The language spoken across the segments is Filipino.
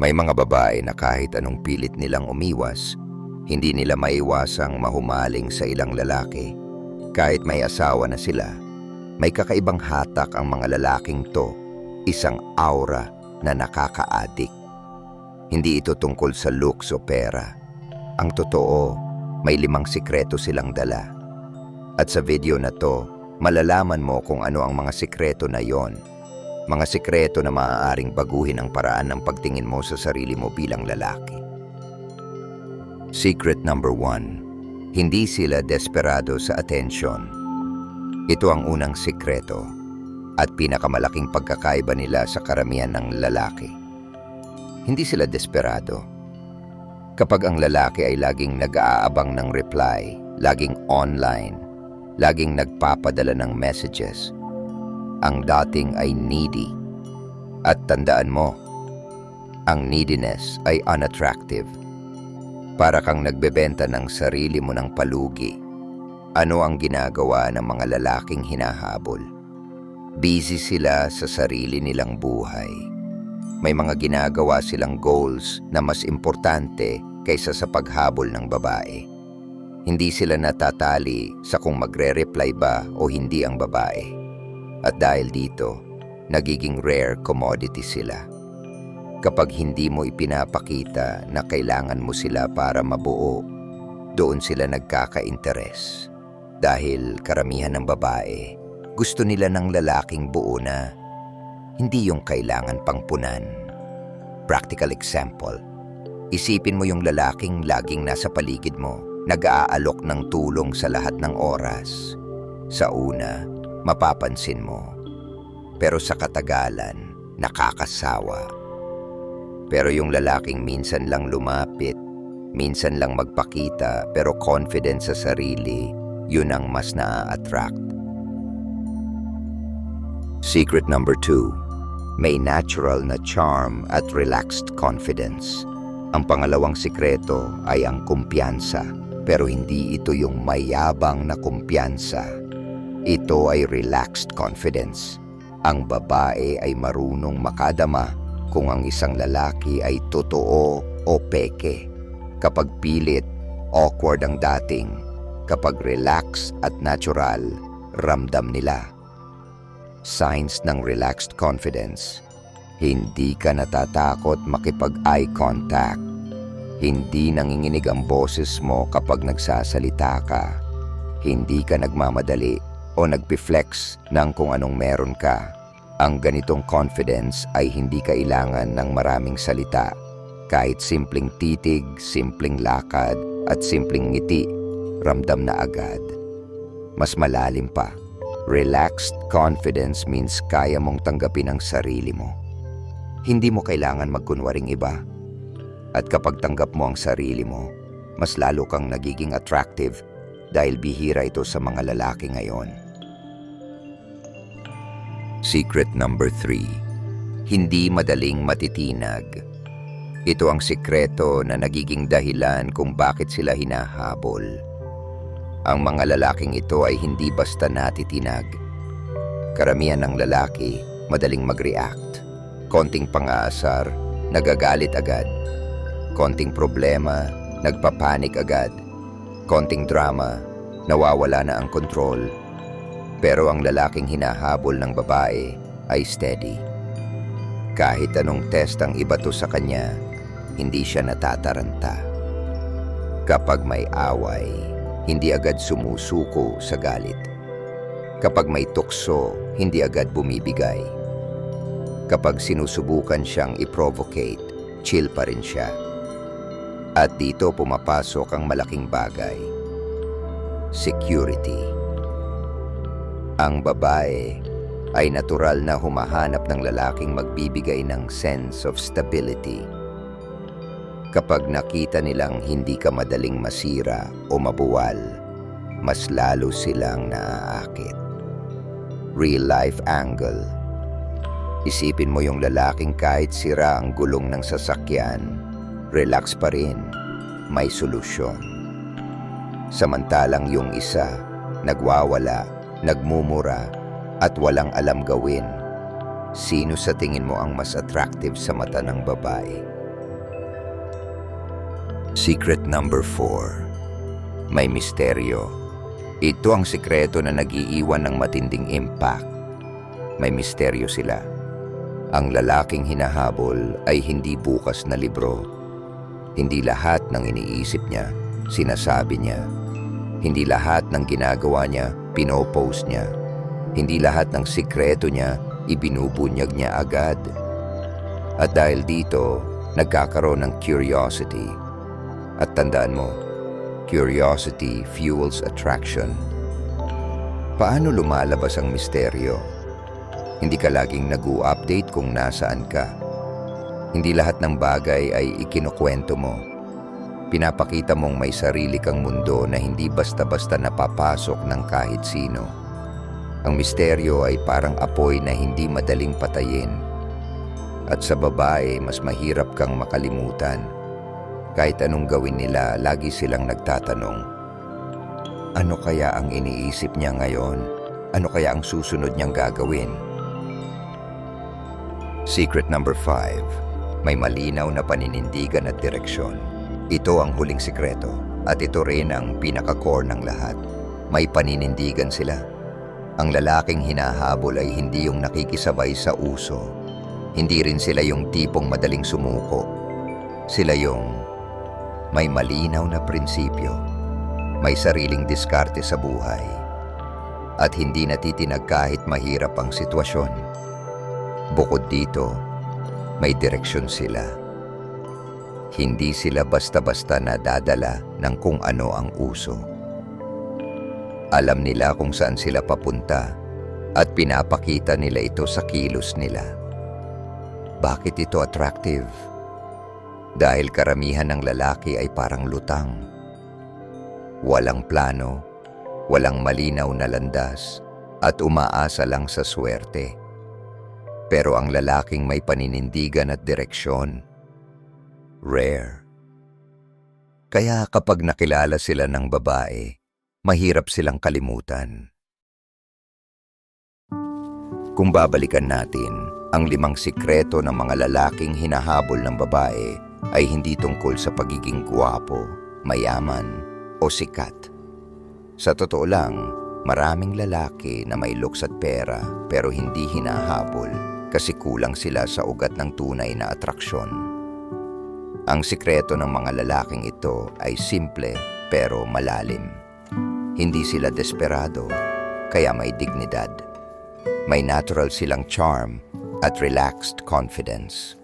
May mga babae na kahit anong pilit nilang umiwas, hindi nila maiwasang mahumaling sa ilang lalaki. Kahit may asawa na sila, may kakaibang hatak ang mga lalaking to, isang aura na nakakaadik. Hindi ito tungkol sa looks o pera. Ang totoo, may limang sikreto silang dala. At sa video na to, malalaman mo kung ano ang mga sikreto na yon. Mga sikreto na maaaring baguhin ang paraan ng pagtingin mo sa sarili mo bilang lalaki. Secret number one, hindi sila desperado sa atensyon. Ito ang unang sikreto at pinakamalaking pagkakaiba nila sa karamihan ng lalaki. Hindi sila desperado. Kapag ang lalaki ay laging nag-aabang ng reply, laging online, laging nagpapadala ng messages, ang dating ay needy. At tandaan mo, ang neediness ay unattractive. Para kang nagbebenta ng sarili mo ng palugi. Ano ang ginagawa ng mga lalaking hinahabol? Busy sila sa sarili nilang buhay. May mga ginagawa silang goals na mas importante kaysa sa paghabol ng babae. Hindi sila natatali sa kung magre-reply ba o hindi ang babae. At dahil dito, nagiging rare commodity sila. Kapag hindi mo ipinapakita na kailangan mo sila para mabuo, doon sila nagkaka-interes. Dahil karamihan ng babae, gusto nila ng lalaking buo na hindi yung kailangan pangpunan. Practical example, isipin mo yung lalaking laging nasa paligid mo, nag-aalok ng tulong sa lahat ng oras. Sa una, mapapansin mo. Pero sa katagalan, nakakasawa. Pero yung lalaking minsan lang lumapit, minsan lang magpakita pero confident sa sarili, yun ang mas naa-attract. Secret number two, may natural na charm at relaxed confidence. Ang pangalawang sikreto ay ang kumpiyansa, pero hindi ito yung mayabang na kumpiyansa. Ito ay relaxed confidence. Ang babae ay marunong makadama kung ang isang lalaki ay totoo o peke. Kapag pilit, awkward ang dating. Kapag relax at natural, ramdam nila. Signs ng relaxed confidence. Hindi ka natatakot makipag-eye contact. Hindi nanginginig ang boses mo kapag nagsasalita ka. Hindi ka nagmamadali o nagpi-flex ng kung anong meron ka. Ang ganitong confidence ay hindi kailangan ng maraming salita. Kahit simpleng titig, simpleng lakad, at simpleng ngiti, ramdam na agad. Mas malalim pa, relaxed confidence means kaya mong tanggapin ang sarili mo. Hindi mo kailangan magkunwaring iba. At kapag tanggap mo ang sarili mo, mas lalo kang nagiging attractive dahil bihira ito sa mga lalaki ngayon. Secret number 3. Hindi madaling matitinag. Ito ang sikreto na nagiging dahilan kung bakit sila hinahabol. Ang mga lalaking ito ay hindi basta natitinag. Karamihan ng lalaki madaling mag-react. Konting pangaasar, nagagalit agad. Konting problema, nagpapanik agad. Konting drama, nawawala na ang kontrol pero ang lalaking hinahabol ng babae ay steady. Kahit anong test ang ibato sa kanya, hindi siya natataranta. Kapag may away, hindi agad sumusuko sa galit. Kapag may tukso, hindi agad bumibigay. Kapag sinusubukan siyang i-provocate, chill pa rin siya. At dito pumapasok ang malaking bagay. Security. Ang babae ay natural na humahanap ng lalaking magbibigay ng sense of stability. Kapag nakita nilang hindi ka madaling masira o mabuwal, mas lalo silang naaakit. Real life angle. Isipin mo yung lalaking kahit sira ang gulong ng sasakyan, relax pa rin, may solusyon. Samantalang yung isa, nagwawala nagmumura, at walang alam gawin. Sino sa tingin mo ang mas attractive sa mata ng babae? Secret number 4. May misteryo. Ito ang sikreto na nagiiwan ng matinding impact. May misteryo sila. Ang lalaking hinahabol ay hindi bukas na libro. Hindi lahat ng iniisip niya, sinasabi niya. Hindi lahat ng ginagawa niya, pinopost niya. Hindi lahat ng sikreto niya, ibinubunyag niya agad. At dahil dito, nagkakaroon ng curiosity. At tandaan mo, curiosity fuels attraction. Paano lumalabas ang misteryo? Hindi ka laging nag-update kung nasaan ka. Hindi lahat ng bagay ay ikinukwento mo. Pinapakita mong may sarili kang mundo na hindi basta-basta napapasok ng kahit sino. Ang misteryo ay parang apoy na hindi madaling patayin. At sa babae, mas mahirap kang makalimutan. Kahit anong gawin nila, lagi silang nagtatanong, ano kaya ang iniisip niya ngayon? Ano kaya ang susunod niyang gagawin? Secret number 5. May malinaw na paninindigan at direksyon. Ito ang huling sikreto at ito rin ang pinaka-core ng lahat. May paninindigan sila. Ang lalaking hinahabol ay hindi yung nakikisabay sa uso. Hindi rin sila yung tipong madaling sumuko. Sila yung may malinaw na prinsipyo. May sariling diskarte sa buhay. At hindi natitinag kahit mahirap ang sitwasyon. Bukod dito, may direksyon sila. Hindi sila basta-basta nadadala ng kung ano ang uso. Alam nila kung saan sila papunta at pinapakita nila ito sa kilos nila. Bakit ito attractive? Dahil karamihan ng lalaki ay parang lutang. Walang plano, walang malinaw na landas, at umaasa lang sa swerte. Pero ang lalaking may paninindigan at direksyon, rare. Kaya kapag nakilala sila ng babae, mahirap silang kalimutan. Kung babalikan natin, ang limang sikreto ng mga lalaking hinahabol ng babae ay hindi tungkol sa pagiging guwapo, mayaman, o sikat. Sa totoo lang, maraming lalaki na may looks at pera pero hindi hinahabol kasi kulang sila sa ugat ng tunay na atraksyon. Ang sikreto ng mga lalaking ito ay simple pero malalim. Hindi sila desperado, kaya may dignidad. May natural silang charm at relaxed confidence.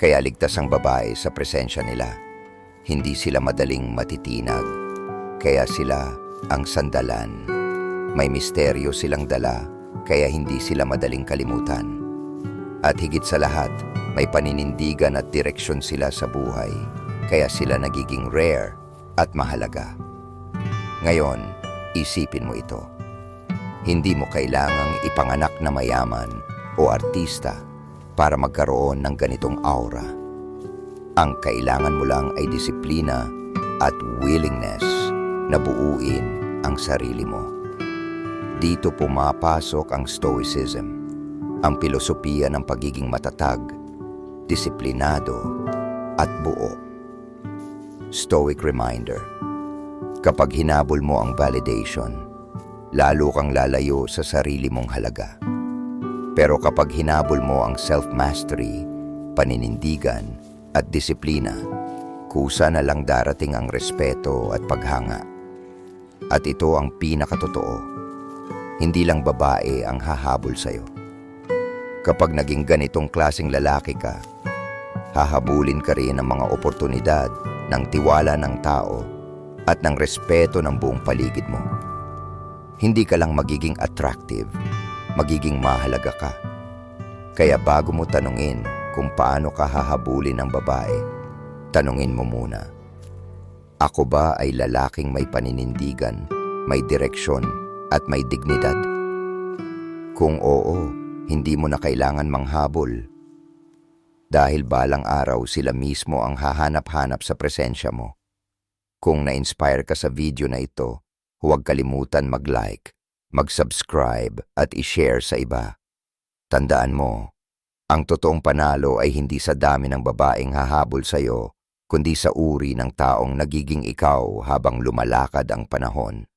Kaya ligtas ang babae sa presensya nila. Hindi sila madaling matitinag. Kaya sila ang sandalan. May misteryo silang dala, kaya hindi sila madaling kalimutan. At higit sa lahat, may paninindigan at direksyon sila sa buhay, kaya sila nagiging rare at mahalaga. Ngayon, isipin mo ito. Hindi mo kailangang ipanganak na mayaman o artista para magkaroon ng ganitong aura. Ang kailangan mo lang ay disiplina at willingness na buuin ang sarili mo. Dito pumapasok ang stoicism, ang pilosopiya ng pagiging matatag, disiplinado at buo. Stoic reminder, kapag hinabol mo ang validation, lalo kang lalayo sa sarili mong halaga. Pero kapag hinabol mo ang self-mastery, paninindigan at disiplina, kusa na lang darating ang respeto at paghanga. At ito ang pinakatotoo. Hindi lang babae ang hahabol sa'yo. Kapag naging ganitong klasing lalaki ka, hahabulin ka rin ng mga oportunidad ng tiwala ng tao at ng respeto ng buong paligid mo. Hindi ka lang magiging attractive, magiging mahalaga ka. Kaya bago mo tanungin kung paano ka hahabulin ng babae, tanungin mo muna. Ako ba ay lalaking may paninindigan, may direksyon, at may dignidad? Kung oo, hindi mo na kailangan manghabol. Dahil balang araw sila mismo ang hahanap-hanap sa presensya mo. Kung na-inspire ka sa video na ito, huwag kalimutan mag-like, mag-subscribe at i-share sa iba. Tandaan mo, ang totoong panalo ay hindi sa dami ng babaeng hahabol sa'yo, kundi sa uri ng taong nagiging ikaw habang lumalakad ang panahon.